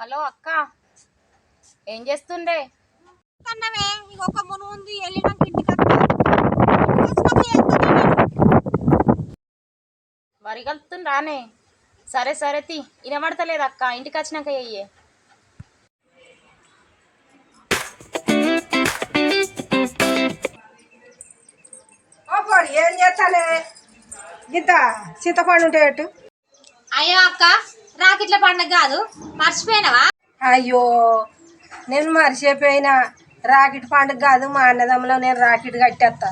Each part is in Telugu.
హలో అక్క ఏం చేస్తుండే? అన్నవే ఒక మును ఉంది వరి సరే సరే తి. వినబడతలేదు అక్క ఇంటికి వచ్చినాక అయ్యే ఏం చేస్తా గింత చింతపండు ఉంటే అయ్యో అక్క రాకెట్ల పండుగ కాదు. మర్చిపోయినావా? అయ్యో నేను మర్చిపోయినా. రాకెట్ పండుగ కాదు మా అన్నదమ్ములో నేను రాకెట్ కట్టేస్తా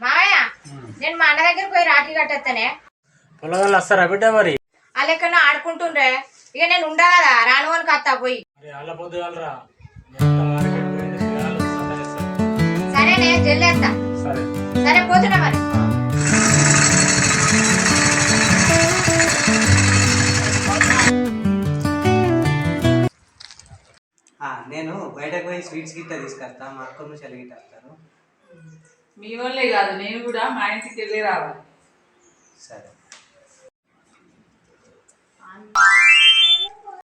మావయ్య నేను మా అన్న దగ్గర పోయి రాఖీ కట్టేస్తానే పొలగాళ్ళు వస్తారా బిడ్డ మరి? ఆ లెక్కన ఆడుకుంటుండ్రే. ఇక నేను ఉండా కదా రాను అని కత్తా పోయి. అల్ల పొద్దుగాలరా. సరేనే జల్లేస్తా సరే. సరే పోతున్నా మరి. బయటకు పోయి స్వీట్స్ గిట్ట తీసుకొస్తా మా అక్క నుంచి గిట్ట వస్తారు. మీ వాళ్ళే కాదు నేను కూడా మా ఇంటికి వెళ్ళి రావాలి. సరే.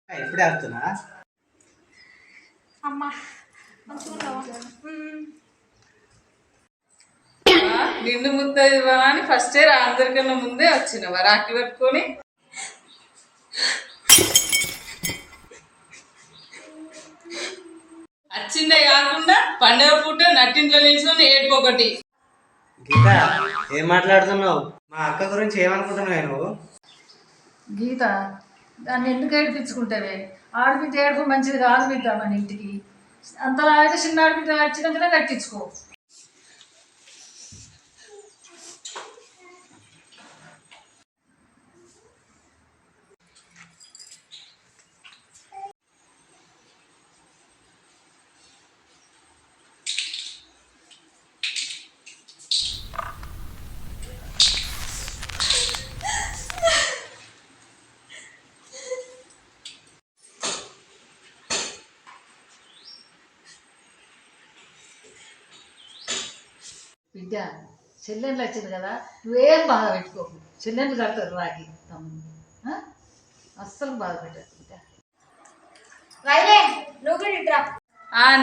ఆ, ఇప్పుడే వస్తున్నా? ఆ, నిండు ముద్దయివా అని ఫస్టే రా అందరికన్నా ముందే వచ్చినవా? రాఖీ పట్టుకొని? వచ్చిందే కాకుండా పండగ పూట నట్టింట్లో నిల్చుకొని ఏడుపోకటి గీత ఏం మాట్లాడుతున్నావు? మా అక్క గురించి ఏమనుకుంటున్నావు నువ్వు? గీత దాన్ని ఎందుకు ఏడిపించుకుంటావే? ఆడబిడ్డ ఏడుపు మంచిది కాదు బిడ్డ మన ఇంటికి. అంతలా అయితే చిన్న ఆడబిడ్డ వచ్చినాకనే కట్టించుకో. బిడ్డ చెల్లెళ్ళు వచ్చింది కదా నువ్వేం బాధ పెట్టుకోకు. చెల్లెళ్ళు కడతారు రాకి తమ్ముడు? అస్సలు బాధ పెట్టదు బిడ్డ వైరే నువ్వు కూడా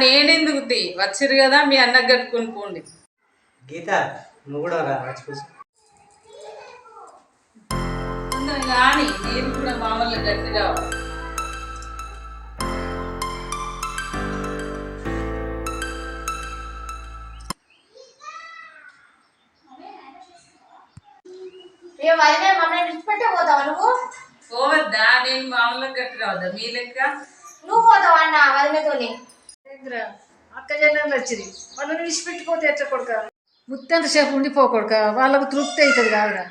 నేనెందుకు తీ వచ్చిరు కదా మీ అన్నకు కట్టుకొని పోండి. గీత నువ్వు కూడా రా వచ్చి కూర్చో. కానీ నేను కూడా మామూలుగా గట్టి ఏ వైరే మమ్మల్ని విడిచిపెట్టే పోతావా నువ్వు? పోవద్దా నేను మామూలుగా రావద్దా? మీ లెక్క? నువ్వు పోతావా అన్న అక్క చెల్లెళ్ళు వచ్చింది. వాళ్ళని విడిచిపెట్టిపోతే ఎట్లా కొడుక? ముత్తంత సేపు ఉండిపోకొడుక వాళ్ళకు తృప్తి అవుతుంది కాదురా.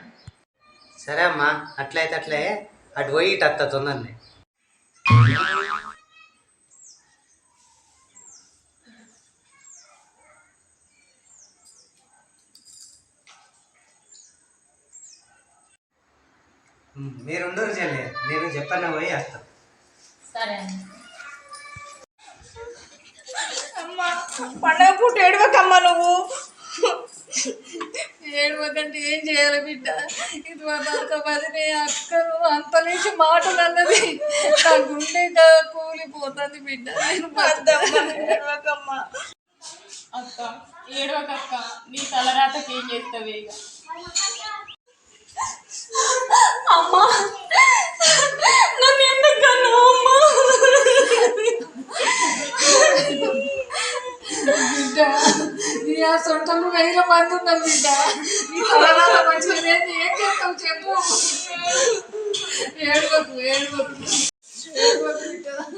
సరే అమ్మా అట్లయితే అట్లే. అటు పోయి ఇటు వస్తా తొందరనే. ఉమ్, మీరు ఉండరు చెల్లి నేను చెప్పన్న పోయి వస్తాను సరే అమ్మా పండగ పూట ఏడవకమ్మా నువ్వు? ఏడవకంటే ఏం చేయాలి బిడ్డ? ఇది వరకు వదిలే అక్కను అంత నుంచి మాటలు అన్నది. నా గుండె కూలిపోతుంది బిడ్డ. నేను ఏడవకమ్మా. అక్క ఏడవకక్క నీ తలరాతకి ఏం చేస్తావే ఇక? అమ్మా. నన్ను ఎందుకు ఎందుకన్నా అమ్మా? బిడ్డ నీ ఆ సొంటలు వేల మంది ఉన్నారు బిడ్డ. నీ తలరాత మంచిగా నేను ఏం చేస్తావు చెప్పు. ఏడవకు ఏడవకు ఏడవకు